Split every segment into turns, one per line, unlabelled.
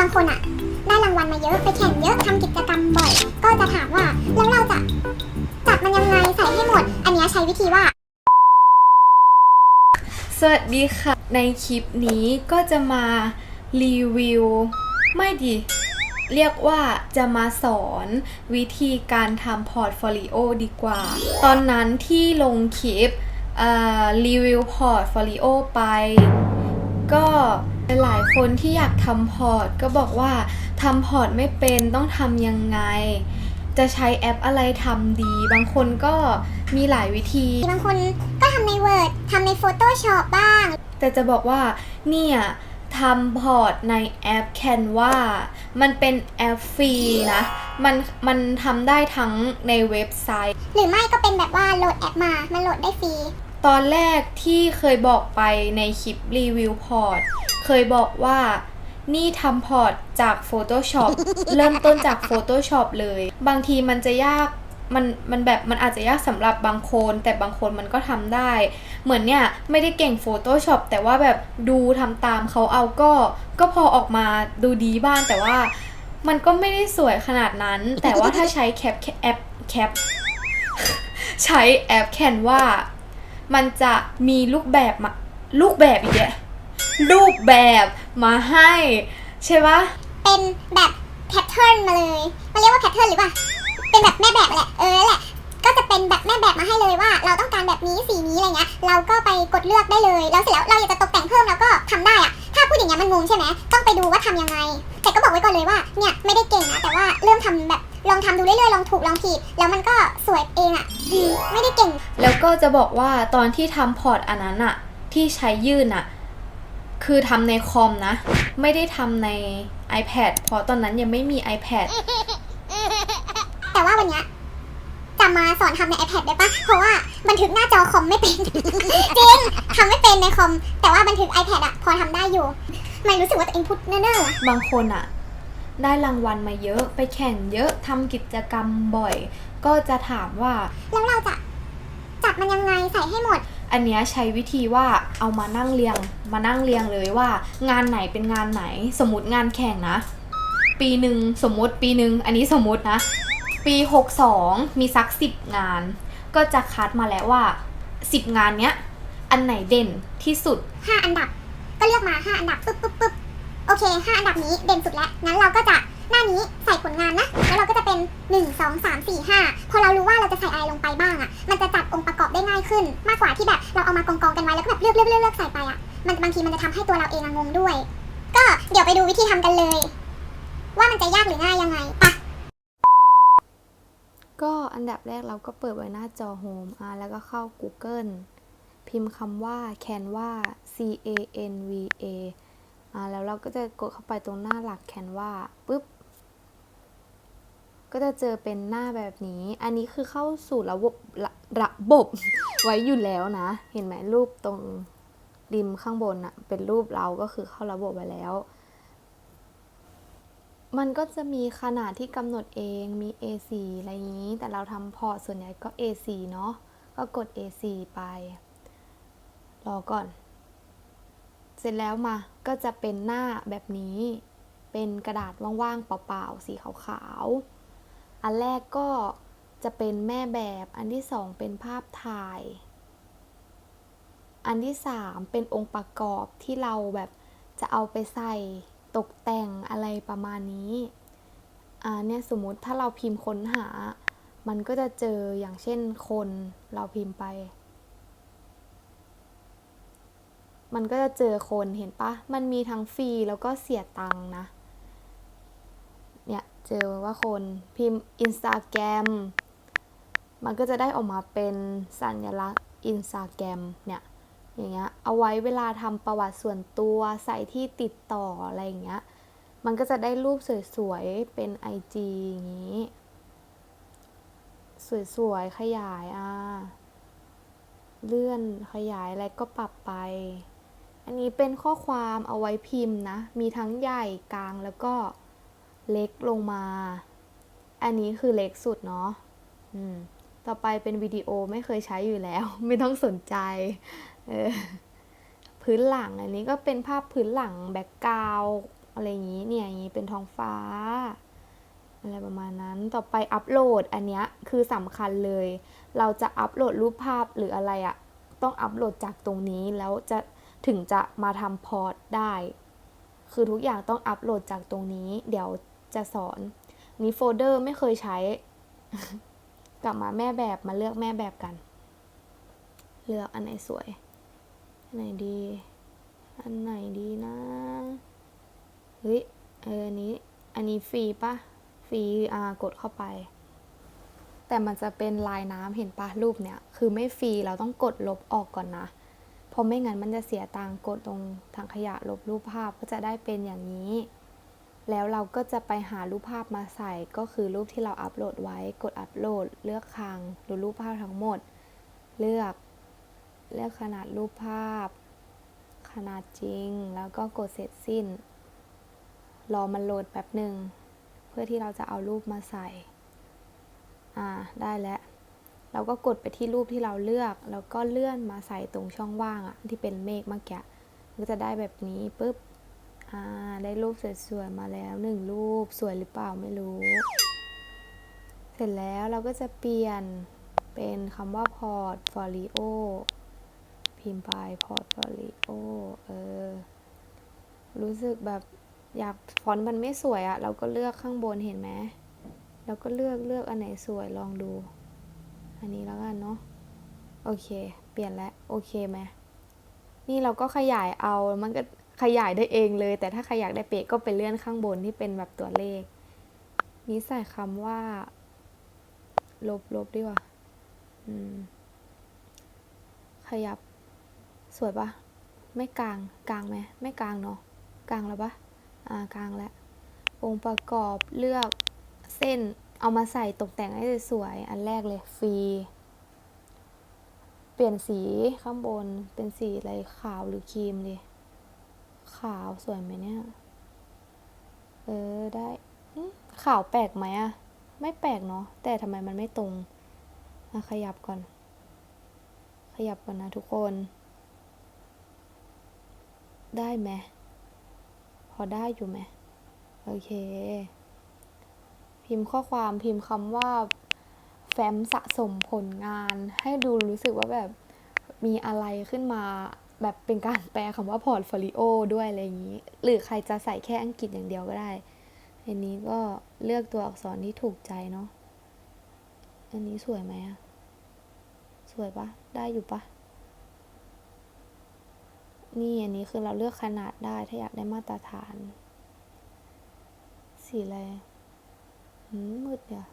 บางคนอะได้รางวัลมาเยอะไปแข่งเยอะทำกิจกรรมบ่อย ก็จะถามว่าแล้วเราจะจัดมันยังไงใส่ให้หมด อันนี้ใช้วิธีว่า
สวัสดีค่ะ ในคลิปนี้ก็จะมารีวิว ไม่ดีเรียกว่าจะมาสอนวิธีการทำพอร์ตโฟลิโอดีกว่า ตอนนั้นที่ลงคลิปรีวิวพอร์ตโฟลิโอไป ก็ หลายคนที่อยากทำพอร์ตก็บอกว่าทำพอร์ตไม่เป็นต้องทำยังไง จะใช้แอปอะไรทำดี บางคนก็มีหลายวิธี
บางคนก็ทำใน Word ทำใน Photoshop บ้าง
แต่จะบอกว่าเนี่ยทำพอร์ตในแอป Canva มันเป็นแอปฟรีนะ มันมันทำได้ทั้งในเว็บไซต์
หรือไม่ก็เป็นแบบว่าโหลดแอปมา มันโหลดได้ฟรี
ตอนแรกที่เคยบอกไปในคลิปรีวิวพอร์ต เคยบอกว่านี่ทำพอร์ตจาก Photoshop เริ่มต้นจาก Photoshop เลย บางทีมันจะยากมันมันแบบมันอาจจะยากสำหรับบางคน แต่บางคนมันก็ทำได้ เหมือนเนี่ยไม่ได้เก่ง Photoshop แต่ว่าแบบดูทำตามเขาเอาก็ ก็พอออกมาดูดีบ้างแต่ว่ามันก็ไม่ได้สวยขนาดนั้น แต่ว่าถ้าใช้แคปแอปแคปใช้แอปแคนว่า มันจะมีรูปแบบมารูปแบบอีกแยะรูปแบบมาให้ ใช่ปะ
เป็นแบบแพทเทิร์นมาเลย มันเรียกว่าแพทเทิร์นหรือเปล่า เป็นแบบแม่แบบแหละ เออแหละ ก็จะเป็นแบบแม่แบบมาให้เลยว่า เราต้องการแบบนี้สีนี้อะไรเงี้ย เราก็ไปกดเลือกได้เลย แล้วเสร็จแล้วเราอยากจะตกแต่งเพิ่มเราก็ทำได้อะถ้าพูดอย่างเงี้ยมันงงใช่ไหมต้องไปดูว่าทำยังไง แต่ก็บอกไว้ก่อนเลยว่า เนี่ยไม่ได้เก่งนะ แต่ว่าเริ่มทำแบบ ลองทำดูเรื่อยๆ ลองถูกลองผิด แล้วมันก็สวยเองอะอืมไม่ได้เก่ง
แล้วก็จะบอกว่าตอนที่ทำพอร์ตอันนั้นอะที่ใช้ยื่นอะคือทำในคอมนะ ไม่ได้ทำใน iPad เพราะตอนนั้นยังไม่มี iPad
แต่ว่าวันเนี้ยจะมาสอนทำใน iPad ได้ปะเพราะว่าบันทึกหน้าจอคอมไม่เป็น จริงทำไม่เป็นในคอม แต่ว่าบันทึก iPad อะพอทำได้อยู่ ไม่รู้สึกว่าตัวเองพูดเนิ่อๆอะ
บางคนอะ ได้รางวัลมาเยอะ ไปแข่งเยอะทำกิจกรรมบ่อย ก็จะถามว่า
แล้วเราจะจัดมันยังไงใส่ให้หมด
อันเนี้ยใช้วิธีว่าเอามานั่งเรียง มานั่งเรียงเลยว่า งานไหนเป็นงานไหน สมมติงานแข่งนะ ปีหนึ่งสมมติปีหนึ่งอันนี้สมมตินะ ปี 62 มีสักสิบงาน ก็จะคัดมาแล้วว่า10งานเนี้ยอันไหนเด่นที่สุด
5 อันดับ ก็เลือกมา 5 อันดับปุ๊บปุ๊บปุ๊บ โอเค5อันดับนี้เด่นสุดแล้วงั้นเราก็จะหน้านี้ใส่ผลงานนะ แล้วเราก็จะเป็น 1 2 3 4 5 พอเรารู้ว่าเราจะใส่อะไรลงไปบ้างอะมันจะจัดองค์ประกอบได้ง่ายขึ้น มากกว่าที่แบบเราเอามากองกองกันไว้แล้วก็แบบเลือกเลือกเลือกเลือกใส่ไปอะมันบางทีมันจะทำให้ตัวเราเองงงด้วย ก็เดี๋ยวไปดูวิธีทำกันเลย ว่ามันจะยากหรือง่ายยังไงปะ
ก็อันดับแรกเราก็เปิดไว้หน้าจอโฮมอะแล้วก็เข้า Google พิมพ์คำว่า Canva C A N V A อะ แล้วเราก็จะกดเข้าไปตรงหน้าหลัก Canva ปุ๊บ ก็จะเจอเป็นหน้าแบบนี้ อันนี้คือเข้าสู่ระบบระระบบไว้อยู่แล้วนะ เห็นไหมรูปตรงริมข้างบนอะเป็นรูปเราก็คือเข้าระบบไว้แล้ว มันก็จะมีขนาดที่กำหนดเองมี A4 อะไรอย่างนี้ แต่เราทำพอร์ตส่วนใหญ่ก็ A4 เนาะ ก็กด A4 ไป รอก่อน เสร็จแล้วมาก็จะเป็นหน้าแบบนี้ เป็นกระดาษว่างๆ เปล่าๆ สีขาวๆ อันแรกก็จะเป็นแม่แบบ อันที่สองเป็นภาพถ่าย อันที่สามเป็นองค์ประกอบที่เราแบบจะเอาไปใส่ตกแต่งอะไรประมาณนี้ อ่าเนี่ยสมมติถ้าเราพิมพ์ค้นหา มันก็จะเจออย่างเช่นคนเราพิมพ์ไป มันก็จะเจอคนเห็นปะ มันมีทั้งฟรีแล้วก็เสียตังค์นะ เนี่ยเจอว่าคนพิมพ์ Instagram มันก็จะได้ออกมาเป็นสัญลักษณ์ Instagram เนี่ยอย่างเงี้ย เอาไว้เวลาทำประวัติส่วนตัวใส่ที่ติดต่ออะไรอย่างเงี้ย มันก็จะได้รูปสวยๆ เป็น IG อย่างงี้ สวยๆ ขยายอะเลื่อนขยายอะไรก็ปรับไป อันนี้เป็นข้อความเอาไว้พิมพ์นะ มีทั้งใหญ่กลางแล้วก็เล็กลงมา อันนี้คือเล็กสุดเนาะอืมต่อไปเป็นวิดีโอไม่เคยใช้อยู่แล้ว ไม่ต้องสนใจเออพื้นหลังอันนี้ก็เป็นภาพพื้นหลังแบ็กกราวอะไรอย่างนี้เนี่ยอย่างนี้เป็นท้องฟ้า อะไรประมาณนั้น ต่อไปอัปโหลดอันเนี้ยคือสำคัญเลย เราจะอัปโหลดรูปภาพหรืออะไรอะต้องอัปโหลดจากตรงนี้แล้วจะ ถึงจะมาทำพอร์ตได้ คือทุกอย่างต้องอัปโหลดจากตรงนี้ เดี๋ยวจะสอน นี้โฟลเดอร์ไม่เคยใช้ กลับมาแม่แบบมาเลือกแม่แบบกัน เลือกอันไหนสวย อันไหนดี อันไหนดีนะเฮ้ยเอออันนี้อันนี้ฟรีปะฟรีอ่ากดเข้าไป แต่มันจะเป็นลายน้ำเห็นปะรูปเนี่ย คือไม่ฟรีเราต้องกดลบออกก่อนนะ เพราะไม่งั้นมันจะเสียตังกดตรงถังขยะลบรูปภาพก็จะได้เป็นอย่างนี้ แล้วเราก็จะไปหารูปภาพมาใส่ก็คือรูปที่เราอัปโหลดไว้ กดอัปโหลด เลือกคลังดูรูปภาพทั้งหมด เลือกเลือกขนาดรูปภาพ ขนาดจริง แล้วก็กดเสร็จสิ้น รอมันโหลดแป๊บหนึ่ง เพื่อที่เราจะเอารูปมาใส่ อ่า ได้แล้ว เราก็กดไปที่รูปที่เราเลือก แล้วก็เลื่อนมาใส่ตรงช่องว่างอะที่เป็นเมฆเมื่อกี้ก็จะได้แบบนี้ปุ๊บอ่าได้รูปสวยๆมาแล้วหนึ่งรูปสวยหรือเปล่าไม่รู้ เสร็จแล้วเราก็จะเปลี่ยนเป็นคำว่า portfolio พิมพ์ไป portfolio เออ รู้สึกแบบอยากฟอนต์มันไม่สวยอะเราก็เลือกข้างบนเห็นไหมเราก็เลือกเลือกอันไหนสวยลองดู อันนี้แล้วกันเนาะโอเค เปลี่ยนแล้วโอเคไหมนี่เราก็ขยายเอามันก็ขยายได้เองเลย แต่ถ้าใครอยากได้เป๊ะก็ไปเลื่อนข้างบนที่เป็นแบบตัวเลข นี้ใส่คำว่า ลบลบดีกว่าขยับ สวยปะไม่กลางกลางไหมไม่กลางเนาะกลางแล้วปะอ่ากลางแล้วองค์ประกอบเลือกเส้น เอามาใส่ตกแต่งให้สวยๆ อันแรกเลยฟรี เปลี่ยนสีข้างบนเป็นสีอะไรขาวหรือครีมดี ขาวสวยไหมเนี่ย เออได้อื้อขาวแปลกไหมอะไม่แปลกเนาะแต่ทำไมมันไม่ตรงอะขยับก่อน ขยับก่อนนะทุกคน ได้ไหมพอได้อยู่ไหมโอเค พิมพ์ข้อความพิมพ์คำว่าแฟ้มสะสมผลงาน ให้ดูรู้สึกว่าแบบมีอะไรขึ้นมาแบบเป็นการแปลคำว่าพอร์ตโฟลิโอด้วยอะไรอย่างนี้ หรือใครจะใส่แค่อังกฤษอย่างเดียวก็ได้อันนี้ก็เลือกตัวอักษรที่ถูกใจเนาะอันนี้สวยไหมอะสวยปะได้อยู่ปะนี่อันนี้คือเราเลือกขนาดได้ถ้าอยากได้มาตรฐาน สีอะไร มืดเนี่ย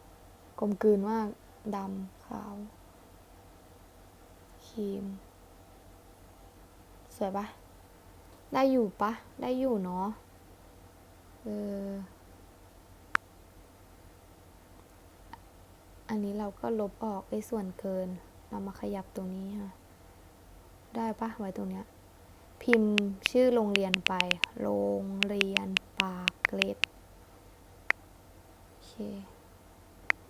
กลมกลืนมากดำขาว ครีม สวยปะได้อยู่ปะได้อยู่เนาะเอออันนี้เราก็ลบออกไอ้ส่วนเกิน เรามาขยับตรงนี้ค่ะ ได้ปะไว้ตรงเนี้ย พิมพ์ชื่อโรงเรียนไป โรงเรียนปากเกร็ด เค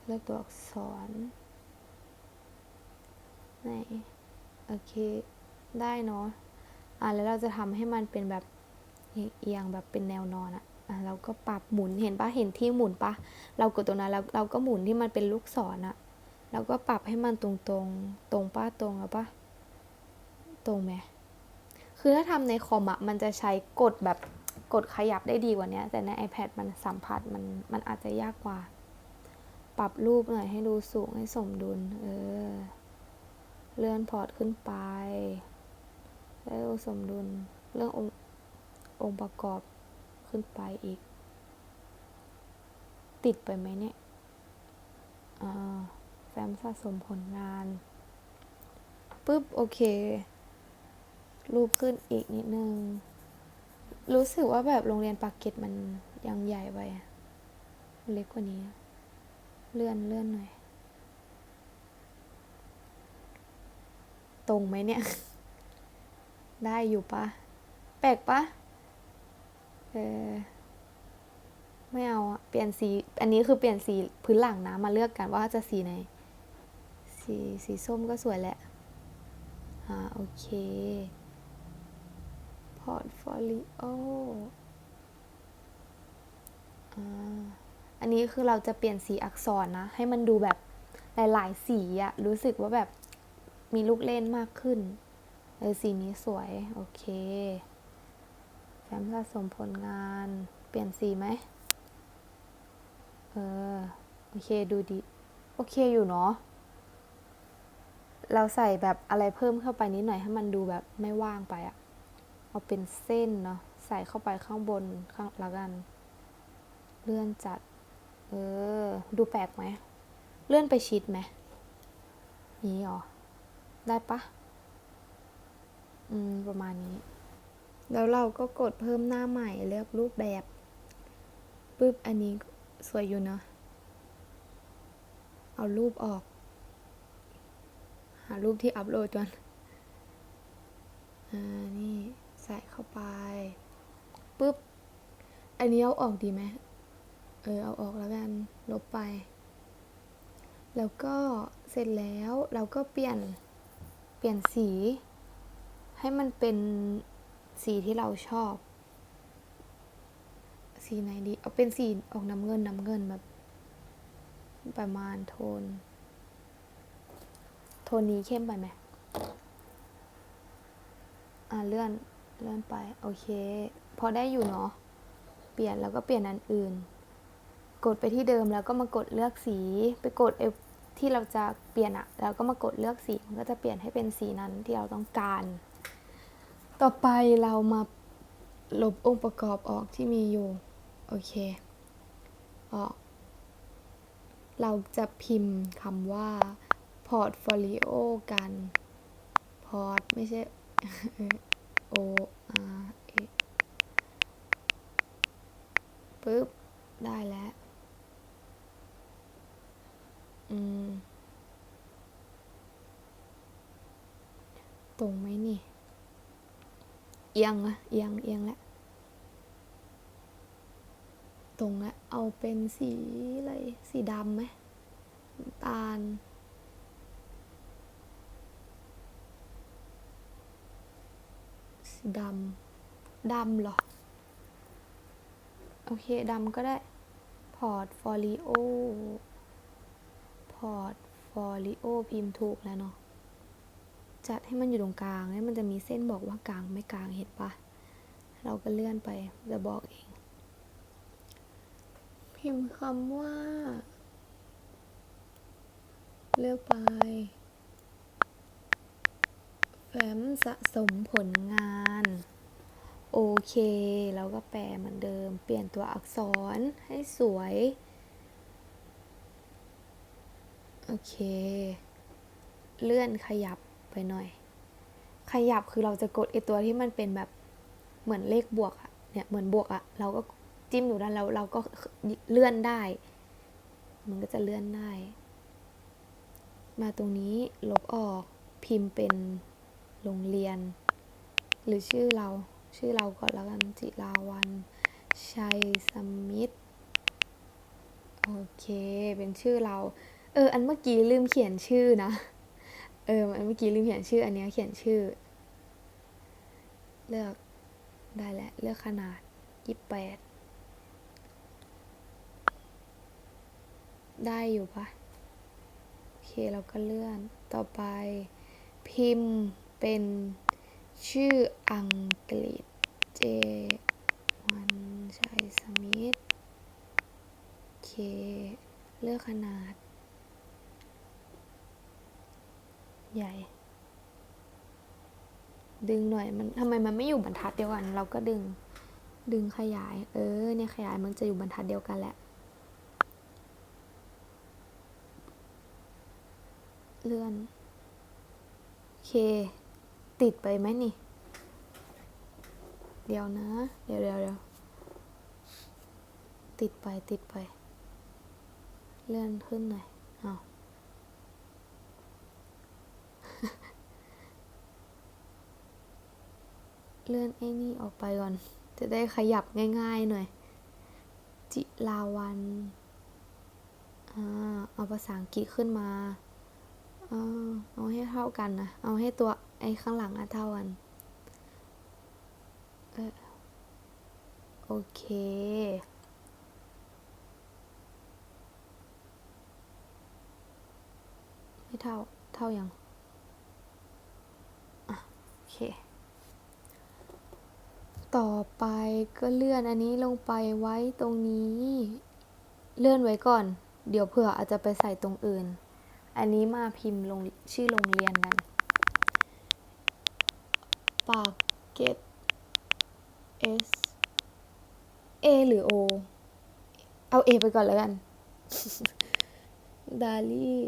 เลือกตัวอักษรไหนโอเค ได้เนาะ อะ แล้วเราจะทำให้มันเป็นแบบเอียงแบบเป็นแนวนอนอะอะ เราก็ปรับหมุน เห็นปะเห็นที่หมุนปะเรากดตรงนั้นแล้วเราก็หมุนที่มันเป็นลูกศรอะเราก็ปรับให้มันตรงๆตรงป้าตรงแล้วปะตรงไหมคือถ้าทำในคอมอะมันจะใช้กดแบบ กดขยับได้ดีกว่านี้แต่ใน iPad มันสัมผัสมันมันอาจจะยากกว่า ปรับรูปหน่อยให้ดูสูงให้สมดุล เออ เลื่อนพอร์ตขึ้นไปแล้วสมดุล เรื่ององค์องค์ประกอบขึ้นไปอีก ติดไปไหมเนี่ยแฟ้มสะสมผลงานปุ๊บ โอเค รูปขึ้นอีกนิดนึง รู้สึกว่าแบบโรงเรียนปากเกร็ดมันยังใหญ่ไปอะเล็กกว่านี้ เลื่อนเลื่อนหน่อย ตรงไหมเนี่ย ได้อยู่ปะแปลกปะเออไม่เอาอะเปลี่ยนสี อันนี้คือเปลี่ยนสีพื้นหลังนะ มาเลือกกันว่าจะสีไหน สีสีส้มก็สวยแหละ อ่า โอเค ร์ตโฟลิโออันนี้คือเราจะเปลี่ยนสีอักษรนะ ให้มันดูแบบหลายๆสีอะรู้สึกว่าแบบมีลูกเล่นมากขึ้นเออสีนี้สวย โอเคแฟ้มสะสมผลงาน เปลี่ยนสีไหมเออ โอเคดูดี โอเคอยู่เนาะเราใส่แบบอะไรเพิ่มเข้าไปนิดหน่อยให้มันดูแบบไม่ว่างไปอะ เอาเป็นเส้นเนาะใส่เข้าไปข้างบนข้างละกัน เลื่อนจัด เออ ดูแปลกไหม เลื่อนไปชิดไหมนี้หรอ ได้ปะอืม ประมาณนี้ แล้วเราก็กดเพิ่มหน้าใหม่เลือกรูปแบบปึ๊บอันนี้สวยอยู่เนาะเอารูปออก หารูปที่อัพโหลดก่อนอ่า นี่ ใส่เข้าไปปึ๊บ อันนี้เอาออกดีไหมเออเอาออกแล้วกันลบไป แล้วก็เสร็จแล้วเราก็เปลี่ยนเปลี่ยนสี ให้มันเป็นสีที่เราชอบ สีไหนดี เอาเป็นสีออกน้ำเงินน้ำเงินแบบประมาณโทน โทนนี้เข้มไปไหมอ่าเลื่อน เลื่อนไป โอเค พอได้อยู่เนาะ เปลี่ยนแล้วก็เปลี่ยนอันอื่น กดไปที่เดิมแล้วก็มากดเลือกสี ไปกดไอ้ที่เราจะเปลี่ยนอะแล้วก็มากดเลือกสี มันก็จะเปลี่ยนให้เป็นสีนั้นที่เราต้องการ ต่อไปเรามาลบองค์ประกอบออกที่มีอยู่ โอเค ออก เราจะพิมพ์คำว่า portfolio กัน port ไม่ใช่ o r a ปึ๊บ ได้แล้ว อืม ตรงไหมนี่ เอียงอะเอียง เอียงแล้วตรงแล้วเอาเป็นสีอะไร สีดำไหมตาล ดำ ดำเหรอ โอเค ดำก็ได้พอร์ตฟอลิโอพอร์ตฟอลิโอพิมพ์ถูกแล้วเนาะ จัดให้มันอยู่ตรงกลาง แล้วมันจะมีเส้นบอกว่ากลางไม่กลางเห็นปะ เราก็เลื่อนไป จะบอกเอง พิมพ์คำว่า เลือกไป แฟ้มสะสมผลงาน โอเคเราก็แปลเหมือนเดิม เปลี่ยนตัวอักษรให้สวย โอเค เลื่อนขยับไปหน่อย ขยับคือเราจะกดไอตัวที่มันเป็นแบบเหมือนเลขบวกอะเนี่ยเหมือนบวกอะเราก็จิ้มอยู่ด้านแล้วเราก็เลื่อนได้ มันก็จะเลื่อนได้ มาตรงนี้ลบออกพิมพ์เป็น โรงเรียน หรือชื่อเรา ชื่อเราก่อนแล้วกันจิราวัน ชัยสมิทธโอเค เป็นชื่อเรา เออ อันเมื่อกี้ลืมเขียนชื่อนะ เออ อันเมื่อกี้ลืมเขียนชื่อ อันนี้เขียนชื่อ เลือกได้แหล้วเลือกขนาดยี่แปดได้อยู่ปะโอเค เราก็เลื่อน ต่อไปพิมพ์ เป็นชื่ออังกฤษเจวันชัยสมิธโอเคเลือกขนาด ใหญ่ ดึงหน่อยมันทำไมมันไม่อยู่บรรทัดเดียวกัน เราก็ดึง ดึงขยาย เออ เนี่ยขยายมันจะอยู่บรรทัดเดียวกันแหละ เลื่อนโอเค ติดไปไหมนี่ เดี๋ยวนะ เดี๋ยวเดี๋ยวเดี๋ยวติดไปติดไป เลื่อนขึ้นหน่อยเอาเลื่อนไอ้นี่ออกไปก่อน จะได้ขยับง่ายๆหน่อย จิลาวันอ่าเอาภาษาอังกฤษขึ้นมา เอาเอาให้เท่ากันนะ เอาให้ตัว ไอ้ข้างหลังอะเท่ากันเออโอเค ไม่เท่า เท่ายังอะโอเค ต่อไปก็เลื่อนอันนี้ลงไปไว้ตรงนี้ เลื่อนไว้ก่อน เดี๋ยวเผื่ออาจจะไปใส่ตรงอื่น อันนี้มาพิมพ์ลงชื่อโรงเรียนกัน ปากเกต S A หรือ O เอา A ไปก่อนแล้วกัน ดาลี่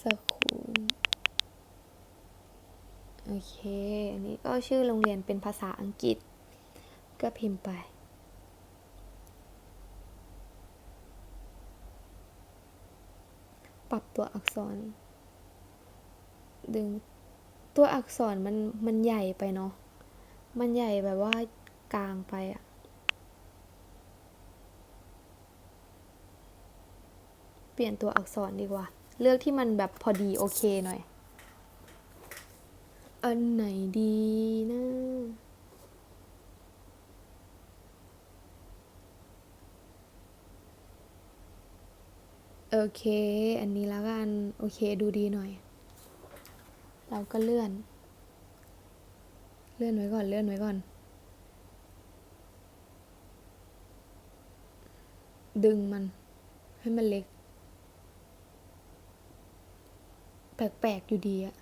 สคูลโอเค อันนี้ก็ชื่อโรงเรียนเป็นภาษาอังกฤษ ก็พิมพ์ไป ปรับตัวอักษร ดึง ตัวอักษรมันมันใหญ่ไปเนาะ มันใหญ่แบบว่ากลางไปอะเปลี่ยนตัวอักษรดีกว่า เลือกที่มันแบบพอดีโอเคหน่อย อันไหนดีนะโอเค อันนี้แล้วกัน โอเค ดูดีหน่อย เราก็เลื่อน เลื่อนไว้ก่อน เลื่อนไว้ก่อน ดึงมัน ให้มันเล็ก แปลกๆอยู่ดีอะ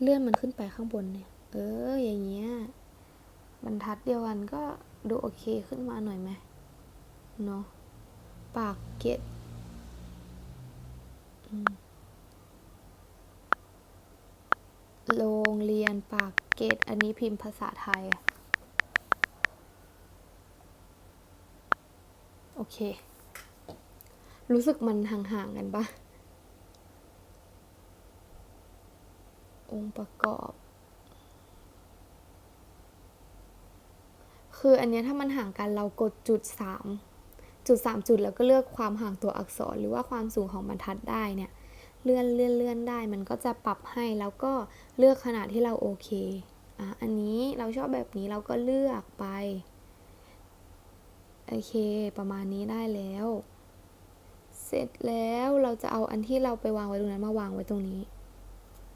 เลื่อนมันขึ้นไปข้างบนเนี่ย เออ อย่างเงี้ย บรรทัดเดียวกันก็ดูโอเคขึ้นมาหน่อยไหมเนาะปากเกตอืม โรงเรียนปากเกตอันนี้พิมพ์ภาษาไทยอะโอเค รู้สึกมันห่างๆกันปะองค์ประกอบ คืออันเนี้ยถ้ามันห่างกันเรากดจุดสามจุดสามจุดแล้วก็เลือกความห่างตัวอักษรหรือว่าความสูงของบรรทัดได้เนี่ย เลื่อนเลื่อนเลื่อนได้ มันก็จะปรับให้แล้วก็เลือกขนาดที่เราโอเคอะอันนี้เราชอบแบบนี้เราก็เลือกไปโอเค ประมาณนี้ได้แล้ว เสร็จแล้วเราจะเอาอันที่เราไปวางไว้ตรงนั้นมาวางไว้ตรงนี้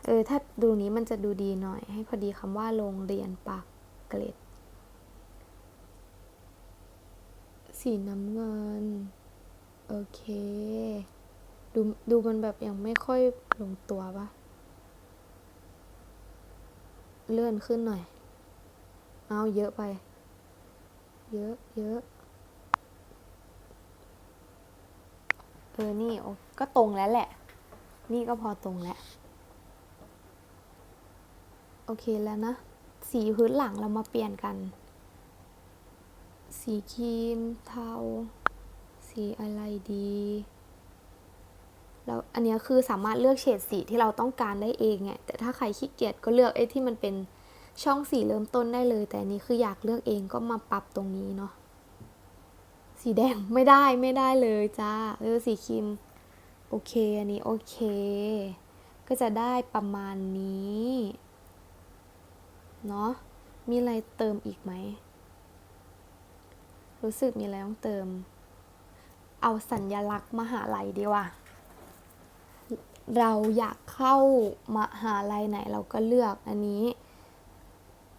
เออถ้าดูนี้มันจะดูดีหน่อย ให้พอดีคำว่าโรงเรียนปากเกร็ดสีน้ำเงิน โอเค ดูดูมันแบบยังไม่ค่อยลงตัวปะเลื่อนขึ้นหน่อย เอาเยอะไป เยอะเยอะเออ นี่โอก็ตรงแล้วแหละ นี่ก็พอตรงแล้ว โอเคแล้วนะ สีพื้นหลังเรามาเปลี่ยนกัน สีครีมเทา สีอะไรดี แล้วอันนี้คือสามารถเลือกเฉดสีที่เราต้องการได้เองไงแต่ถ้าใครขี้เกียจก็เลือกไอ้ที่มันเป็นช่องสีเริ่มต้นได้เลย แต่อันนี้คืออยากเลือกเองก็มาปรับตรงนี้เนาะสีแดงไม่ได้ไม่ได้เลยจ้าเออสีครีมโอเคอันนี้โอเค ก็จะได้ประมาณนี้เนาะมีอะไรเติมอีกไหม รู้สึกมีอะไรต้องเติม เอาสัญญลักษณ์มหาลัยดีว่า เราอยากเข้ามาหาลัยไหนเราก็เลือกอันนี้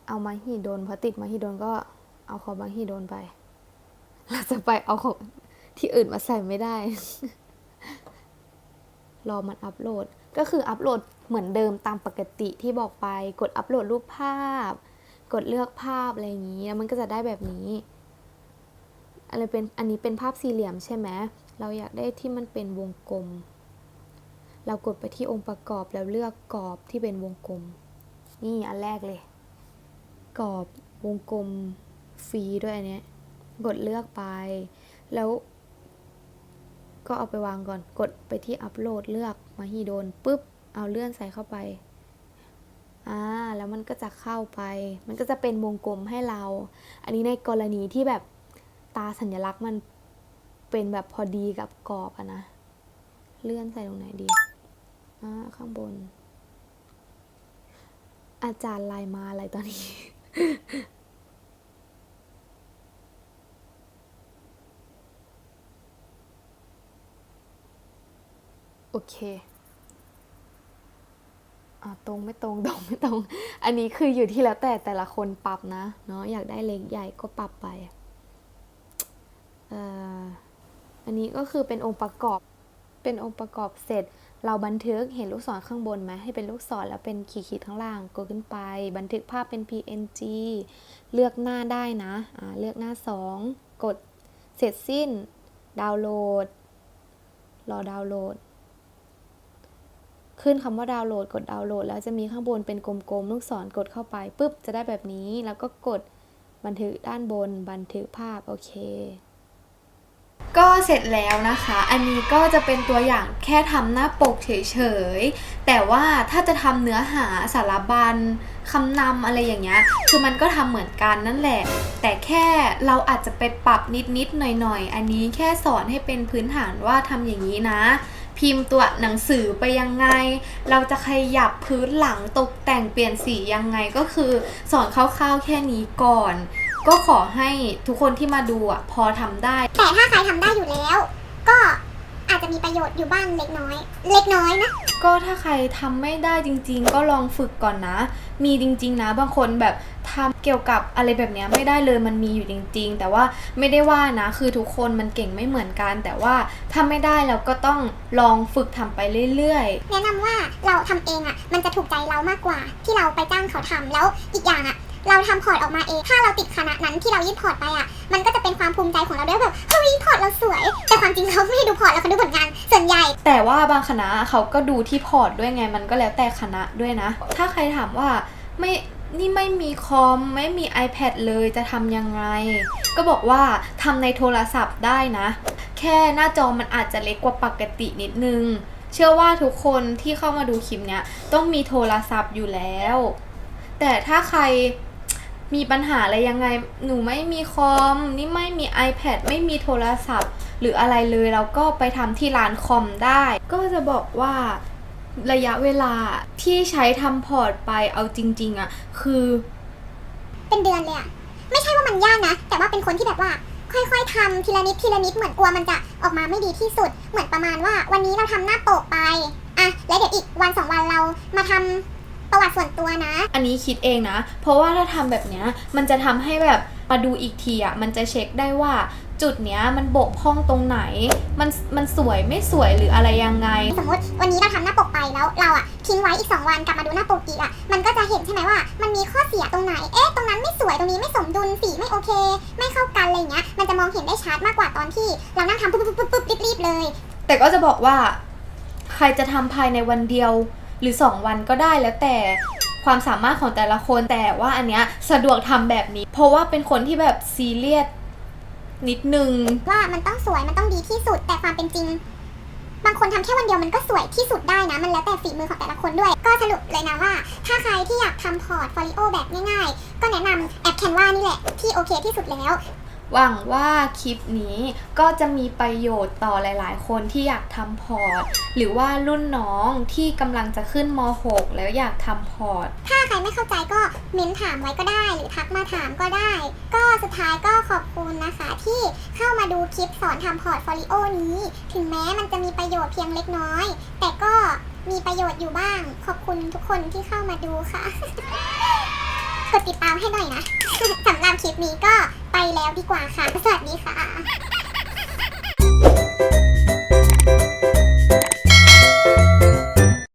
เอามาหิดลพอติดมาหิดลก็เอาของมาหิดลไป เราจะไปเอาของที่อื่นมาใส่ไม่ได้ รอมันอัปโหลด ก็คืออัปโหลดเหมือนเดิมตามปกติที่บอกไป กดอัปโหลดรูปภาพ กดเลือกภาพอะไรอย่างนี้ แล้วมันก็จะได้แบบนี้ อะไรเป็น อันนี้เป็นภาพสี่เหลี่ยมใช่ไหม เราอยากได้ที่มันเป็นวงกลม เรากดไปที่องค์ประกอบแล้วเลือกกรอบที่เป็นวงกลม นี่อันแรกเลย กรอบวงกลมฟรีด้วยอันเนี้ย กดเลือกไป แล้ว ก็เอาไปวางก่อน กดไปที่อัปโหลดเลือกมาฮีโดนปุ๊บ เอาเลื่อนใส่เข้าไป อ่า แล้วมันก็จะเข้าไป มันก็จะเป็นวงกลมให้เรา อันนี้ในกรณีที่แบบตาสัญลักษณ์มันเป็นแบบพอดีกับกรอบอะนะ เลื่อนใส่ตรงไหนดี ข้างบน อาจารย์ไลน์มาอะไรตอนนี้ โอเคอ่าตรงไม่ตรงตรงไม่ตรง อันนี้คืออยู่ที่แล้วแต่แต่ละคนปรับนะเนาะอยากได้เล็กใหญ่ก็ปรับไปอ่อันนี้ก็คือเป็นองค์ประกอบเป็นองค์ประกอบเสร็จ เราบันทึกเห็นลูกศรข้างบนไหมให้เป็นลูกศรแล้วเป็นขีดๆข้างล่างกดขึ้นไป บันทึกภาพเป็น PNG เลือกหน้าได้นะอ่าเลือกหน้า 2 กดเสร็จสิ้น ดาวน์โหลด รอดาวน์โหลด ขึ้นคำว่าดาวน์โหลด กดดาวน์โหลด แล้วจะมีข้างบนเป็นกลมๆ ลูกศรกดเข้าไปปุ๊บจะได้แบบนี้ แล้วก็กดบันทึกด้านบน บันทึกภาพ โอเค ก็เสร็จแล้วนะคะ อันนี้ก็จะเป็นตัวอย่างแค่ทำหน้าปกเฉยๆ แต่ว่าถ้าจะทำเนื้อหาสารบัญคำนำอะไรอย่างเงี้ย คือมันก็ทำเหมือนกันนั่นแหละ แต่แค่เราอาจจะไปปรับนิดๆ หน่อยๆ อันนี้แค่สอนให้เป็นพื้นฐานว่าทำอย่างนี้นะ พิมพ์ตัวหนังสือไปยังไง เราจะขยับพื้นหลังตกแต่งเปลี่ยนสียังไงก็คือ สอนคร่าวๆแค่นี้ก่อน ก็ขอให้ทุกคนที่มาดูอะพอทำได้
แต่ถ้าใครทำได้อยู่แล้ว ก็อาจจะมีประโยชน์อยู่บ้างเล็กน้อย เล็กน้อยนะ
ก็ถ้าใครทำไม่ได้จริง ๆ ก็ลองฝึกก่อนนะ มีจริง ๆ นะ บางคนแบบทำเกี่ยวกับอะไรแบบเนี้ยไม่ได้เลยมันมีอยู่จริง ๆ แต่ว่าไม่ได้ว่านะ คือทุกคนมันเก่งไม่เหมือนกัน แต่ว่าถ้าไม่ได้เราก็ต้องลองฝึกทำไปเรื่อยๆ
แนะนำว่าเราทำเองอะ่ะ มันจะถูกใจเรามากกว่าที่เราไปจ้างเขาทำแล้วอีกอย่างอะ่ะ เราทำพอร์ตออกมาเอง ถ้าเราติดคณะนั้นที่เรายื่นพอร์ตไปอะ มันก็จะเป็นความภูมิใจของเราด้วยแบบเฮ้ยพอร์ตเราสวย แต่ความจริงเขาไม่ได้ดูพอร์ตเราเขาดูผลงานส่วนใหญ่
แต่ว่าบางคณะเขาก็ดูที่พอร์ตด้วยไง มันก็แล้วแต่คณะด้วยนะ ถ้าใครถามว่าไม่นี่ไม่มีคอม ไม่มี iPad เลยจะทำยังไง ก็บอกว่าทำในโทรศัพท์ได้นะ แค่หน้าจอมันอาจจะเล็กกว่าปกตินิดนึง เชื่อว่าทุกคนที่เข้ามาดูคลิปเนี้ยต้องมีโทรศัพท์อยู่แล้ว แต่ถ้าใคร มีปัญหาอะไรยังไง หนูไม่มีคอม นี่ไม่มี iPad ไม่มีโทรศัพท์ หรืออะไรเลยเราก็ไปทำที่ร้านคอมได้ ก็จะบอกว่าระยะเวลาที่ใช้ทำพอร์ตไปเอาจริง ๆอะคือ
เป็นเดือนเลยอะไม่ใช่ว่ามันยากนะ แต่ว่าเป็นคนที่แบบว่าค่อยๆทำทีละนิดทีละนิดเหมือนกลัวมันจะออกมาไม่ดีที่สุด เหมือนประมาณว่า วันนี้เราทำหน้าโปกไปอะแล้วเดี๋ยวอีกวันสองวันเรามาทำ ประวัติส่วนตัวนะ
อันนี้คิดเองนะ เพราะว่าถ้าทำแบบเนี้ยมันจะทำให้แบบมาดูอีกทีอะมันจะเช็คได้ว่าจุดเนี้ยมันบกพร่องตรงไหน มันมันสวยไม่สวยหรืออะไรยังไง
สมมติวันนี้เราทำหน้าปกไปแล้ว เราอะทิ้งไว้อีก 2 วันกลับมาดูหน้าปกอีกอะมันก็จะเห็นใช่ไหมว่า มันมีข้อเสียตรงไหน เอ๊ะตรงนั้นไม่สวยตรงนี้ไม่สมดุลสีไม่โอเค ไม่เข้ากันอะไรเงี้ยมันจะมองเห็นได้ชัดมากกว่าตอนที่ เรานั่งทำปุ๊บปุ๊บปุ๊บปุ๊บรีบๆเลย
แต่ก็จะบอกว่า ใครจะทำภายในวันเดียว หรือ 2 วันก็ได้แล้วแต่ความสามารถของแต่ละคนแต่ว่าอันเนี้ยสะดวกทำแบบนี้ เพราะว่าเป็นคนที่แบบซีเรียสนิดนึง
ว่ามันต้องสวยมันต้องดีที่สุดแต่ความเป็นจริง บางคนทำแค่วันเดียวมันก็สวยที่สุดได้นะ มันแล้วแต่ฝีมือของแต่ละคนด้วย ก็สรุปเลยนะว่า ถ้าใครที่อยากทำพอร์ตโฟลิโอแบบง่าย ๆ ก็แนะนำแอปแคนวานี่แหละที่โอเคที่สุดแล้ว
หวังว่าคลิปนี้ก็จะมีประโยชน์ต่อหลาย ๆ คนที่อยากทำพอร์ต หรือว่ารุ่นน้องที่กำลังจะขึ้นม .6 แล้วอยากทำพอร์ต
ถ้าใครไม่เข้าใจก็เม้นถามไว้ก็ได้ หรือทักมาถามก็ได้ ก็สุดท้ายก็ขอบคุณนะคะ ที่เข้ามาดูคลิปสอนทำพอร์ตโฟลิโอนี้ ถึงแม้มันจะมีประโยชน์เพียงเล็กน้อย แต่ก็มีประโยชน์อยู่บ้าง ขอบคุณทุกคนที่เข้ามาดูค่ะ กดติดตามให้หน่อยนะสำหรับคลิปนี้ก็ไปแล้วดีกว่าค่ะ สวัสดีค่ะ